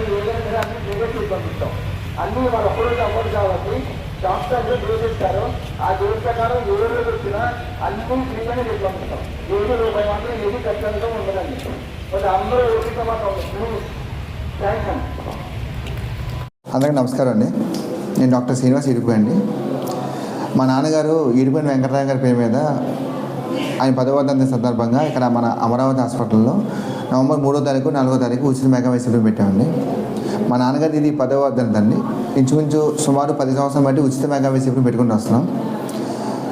Invest ఉన్నారో ఏదైనా అన్ని పంపిస్తాం. అన్ని మన ఒక్కరోజు అవ్వదు కాబట్టి డాక్టర్లు డోస్ ఇస్తారు ఆ డోస్ ప్రకారం ఏ రోజు వచ్చినా అన్ని ఫ్రీగానే చేసి పంపిస్తాం. ఏది రూపాయి మాత్రం ఏది ఖచ్చితంగా ఉండదండి. బట్ అందరూ ఓపిక మాత్రం ప్లీజ్ థ్యాంక్స్ అండి అందరికీ నమస్కారం అండి. నేను డాక్టర్ శ్రీనివాస్ ఇరుకు అండి. మా నాన్నగారు ఇరుకుని వెంకటరాయ గారి పేరు మీద ఆయన పదవదంత సందర్భంగా ఇక్కడ మన అమరావతి హాస్పిటల్లో నవంబర్ మూడో తారీఖు నాలుగో తారీఖు ఉచిత మెగా వైసీపీ పెట్టామండి. మా నాన్నగారు ఇది పదవ దండి ఇంచుమించు సుమారు పది సంవత్సరం బట్టి ఉచిత మెగా వైసీపీ పెట్టుకుంటూ వస్తున్నాం.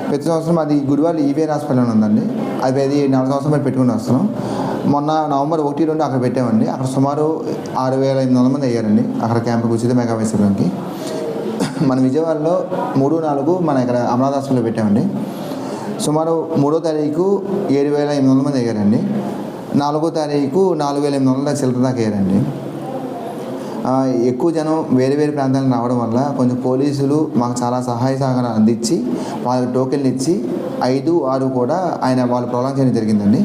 ప్రతి సంవత్సరం అది గుడివాళ్ళు ఈవీఆర్ హాస్పిటల్లో ఉందండి. అది అది నాలుగు సంవత్సరం బట్టి పెట్టుకుని వస్తున్నాం. మొన్న నవంబర్ ఒకటి రెండు అక్కడ పెట్టామండి. అక్కడ సుమారు ఆరు వేల ఎనిమిది వందల మంది అయ్యారండి అక్కడ క్యాంపుకి ఉచిత మెగా వైసీపీకి మన విజయవాడలో మూడు నాలుగు మన ఇక్కడ అమరావతి హాస్పిటల్లో పెట్టామండి. సుమారు మూడో తారీఖు ఏడు వేల ఎనిమిది వందల మంది అయ్యారండి. నాలుగో తారీఖు నాలుగు వేల ఎనిమిది వందల చిల్లర దాకా అయ్యారండి. ఎక్కువ జనం వేరే వేరే ప్రాంతాలకు రావడం వల్ల కొంచెం పోలీసులు మాకు చాలా సహాయ సహకారం అందించి వాళ్ళకి టోకెన్లు ఇచ్చి ఐదు ఆరు కూడా ఆయన వాళ్ళు ప్రొలాంగ్ చేయడం జరిగిందండి.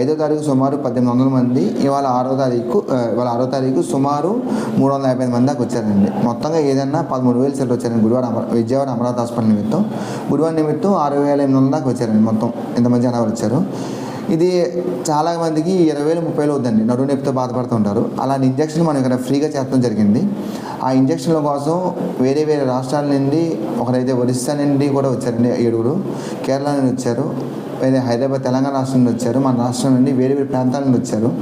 ఐదో తారీఖు సుమారు పద్దెనిమిది వందల మంది ఇవాళ ఆరో తారీఖు ఇవాళ ఆరో తారీఖు సుమారు మూడు వందల యాభై మంది దాకా వచ్చారండి. మొత్తంగా ఏదన్నా పదమూడు వేలు సెట్లు వచ్చారండి గుడివాడ అమర విజయవాడ అమరావతి హాస్పిటల్ నిమిత్తం. గుడివాడ నిమిత్తం ఆరు వేల ఎనిమిది వందల దాకా వచ్చారండి మొత్తం. ఎంతమంది జనాలు వచ్చారు. ఇది చాలా మందికి ఇరవై వేలు ముప్పై వేలు వద్దండి నడువు నొప్పితో బాధపడుతూ ఉంటారు. అలాంటి ఇంజక్షన్ మనం ఇక్కడ ఫ్రీగా చేస్తాం జరిగింది. ఆ ఇంజక్షన్ల కోసం వేరే వేరే రాష్ట్రాల నుండి ఒకరైతే ఒరిస్సా నుండి కూడా వచ్చారండి ఏడుగురు. కేరళ నుండి వచ్చారు. వేరే హైదరాబాద్ తెలంగాణ రాష్ట్రం నుండి వచ్చారు. మన రాష్ట్రం నుండి వేరే వేరే ప్రాంతాల నుండి వచ్చారు.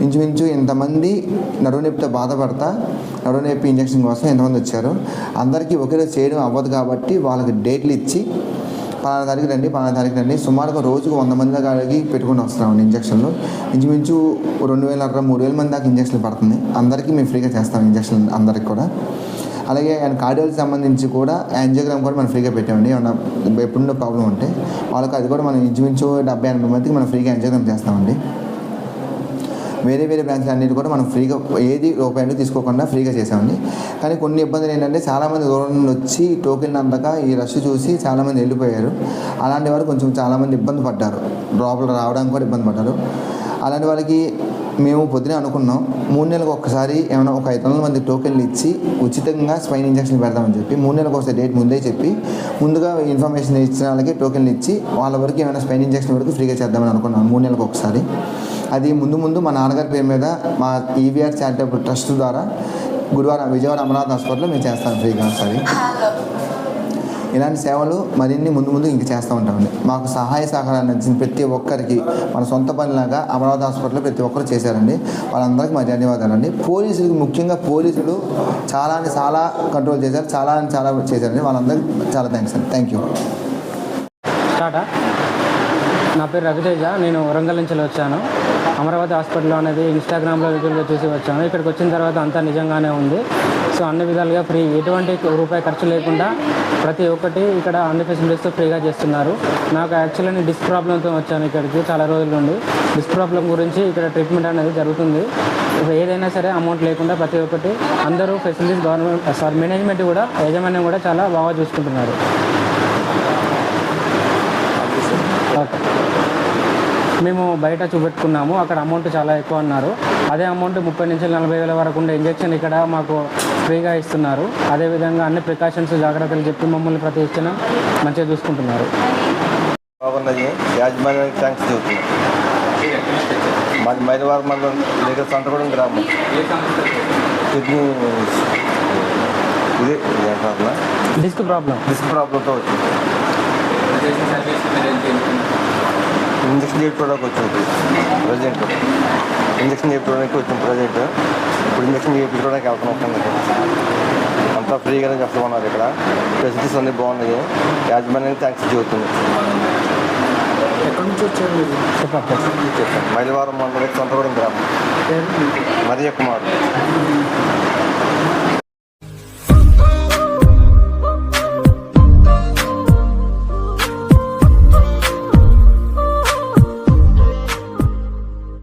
ఇంచుమించు ఇంతమంది నడువు నొప్పితో బాధపడతా నడువు నొప్పి ఇంజక్షన్ కోసం ఎంతమంది వచ్చారు. అందరికీ ఒకరోజు చేయడం అవ్వదు కాబట్టి వాళ్ళకి డేట్లు ఇచ్చి పలానా తారీఖు రండి పలానా తారీఖు రండి. సుమారుగా రోజుకు వంద మంది దాకాకి పెట్టుకుని వస్తామండి ఇంజక్షన్లు. ఇంచుమించు రెండు వేల అరవై మూడు వేల మంది దాకా ఇంజక్షన్లు పడుతుంది. అందరికీ మేము ఫ్రీగా చేస్తాం ఇంజక్షన్ అందరికి కూడా. అలాగే ఆయన కార్డియాలజీ సంబంధించి కూడా యాంజియోగ్రామ్ కూడా మనం ఫ్రీగా పెట్టామండి. ఏమన్నా ఎప్పుడున్న ప్రాబ్లం ఉంటే వాళ్ళకి అది కూడా మనం ఇంచుమించు డెబ్బై ఎనభై మందికి మనం ఫ్రీగా యాంజియోగ్రామ్ చేస్తామండి. వేరే వేరే బ్రాంచ్లు అన్నిటి కూడా మనం ఫ్రీగా ఏది రూపాయలు తీసుకోకుండా ఫ్రీగా చేసామండి. కానీ కొన్ని ఇబ్బందులు ఏంటంటే చాలామంది దూరం నుండి వచ్చి టోకెన్ అందక ఈ రష్ చూసి చాలామంది వెళ్ళిపోయారు. అలాంటి వారు కొంచెం చాలామంది ఇబ్బంది పడ్డారు. లోపల రావడానికి కూడా ఇబ్బంది పడ్డారు. అలాంటి వాళ్ళకి మేము పొద్దునే అనుకున్నాం మూడు నెలలకు ఒక్కసారి ఏమైనా ఒక ఐదు వందల మంది టోకెన్లు ఇచ్చి ఉచితంగా స్పైన్ ఇంజక్షన్ పెడదామని చెప్పి మూడు నెలలకు ఒకసారి డేట్ ముందే చెప్పి ముందుగా ఇన్ఫర్మేషన్ ఇచ్చిన వాళ్ళకి టోకెన్లు ఇచ్చి వాళ్ళ వరకు ఏమైనా స్పైన్ ఇంజక్షన్ వరకు ఫ్రీగా చేద్దామని అనుకున్నాం మూడు నెలలకు ఒకసారి. అది ముందు ముందు మా నాన్నగారి పేరు మీద మా ఈవీఆర్ చారిటబుల్ ట్రస్ట్ ద్వారా గురువారం విజయవాడ అమరావతి హాస్పిటల్లో మేము చేస్తాం ఫ్రీగా ఒకసారి. ఇలాంటి సేవలు మరిన్ని ముందు ముందు ఇంక చేస్తూ ఉంటామండి. మాకు సహాయ సహకారాలు అందించిన ప్రతి ఒక్కరికి మన సొంత పనిలాగా అమరావతి హాస్పిటల్లో ప్రతి ఒక్కరు చేశారండి. వాళ్ళందరికీ మా ధన్యవాదాలండి. పోలీసులకు ముఖ్యంగా పోలీసులు చాలా అని చాలా కంట్రోల్ చేశారు చాలా అని చాలా చేశారండి. వాళ్ళందరికీ చాలా థ్యాంక్స్ అండి. Thank you. టాటా? నా పేరు రవితేజ నేను వరంగల్ నుంచి వచ్చాను. అమరావతి హాస్పిటల్ అనేది ఇన్స్టాగ్రామ్లో యూట్యూబ్లో చూసి వచ్చాను. ఇక్కడికి వచ్చిన తర్వాత అంతా నిజంగానే ఉంది. సో అన్ని విధాలుగా ఫ్రీ. ఎటువంటి రూపాయి ఖర్చు లేకుండా ప్రతి ఒక్కటి ఇక్కడ అన్ని ఫెసిలిటీస్తో ఫ్రీగా చేస్తున్నారు. నాకు యాక్చువల్లీ నేను డిస్క్ ప్రాబ్లంతో వచ్చాను ఇక్కడికి చాలా రోజుల నుండి. డిస్క్ ప్రాబ్లం గురించి ఇక్కడ ట్రీట్మెంట్ అనేది జరుగుతుంది. ఏదైనా సరే అమౌంట్ లేకుండా ప్రతి ఒక్కటి అందరూ ఫెసిలిటీస్ గవర్నమెంట్ సారీ మేనేజ్మెంట్ కూడా యాజమాన్యం కూడా చాలా బాగా చూసుకుంటున్నారు. ఓకే. మేము బయట చూపెట్టుకున్నాము. అక్కడ అమౌంట్ చాలా ఎక్కువ అన్నారు. అదే అమౌంట్ ముప్పై నుంచి నలభై వేల వరకు ఉండే ఇంజెక్షన్ ఇక్కడ మాకు ఫ్రీగా ఇస్తున్నారు. అదేవిధంగా అన్ని ప్రికాషన్స్ జాగ్రత్తలు చెప్పి మమ్మల్ని ప్రతి ఇచ్చిన మంచిగా చూసుకుంటున్నారు. బాగున్నది. యాజమాన్యానికి థ్యాంక్స్ చెబుతున్నాం. మాది మండలం దగ్గర సంతగూడెం గ్రామం. కిడ్నీ ఇది ఏంటన్నా డిస్క్ ప్రాబ్లం డిస్క్ ప్రాబ్లంతో వచ్చింది. ఇంజక్షన్ చేయించుకోవడానికి వచ్చింది ప్రజెంట్. ఇంజక్షన్ చేయించుకోవడానికి వచ్చింది ప్రజెంట్. ఇప్పుడు ఇంజక్షన్ చేయించుకోవడానికి వెళ్తున్నాం అంతా ఫ్రీగానే చెప్తామన్నారు ఇక్కడ. ఫెసిలిటీస్ అన్నీ బాగున్నాయి. యాజమాన్యానికి థ్యాంక్స్ చెబుతుంది. చెప్పండి. మైలవారం మండలం సొంతగూడెం గ్రామం. మరియ కుమార్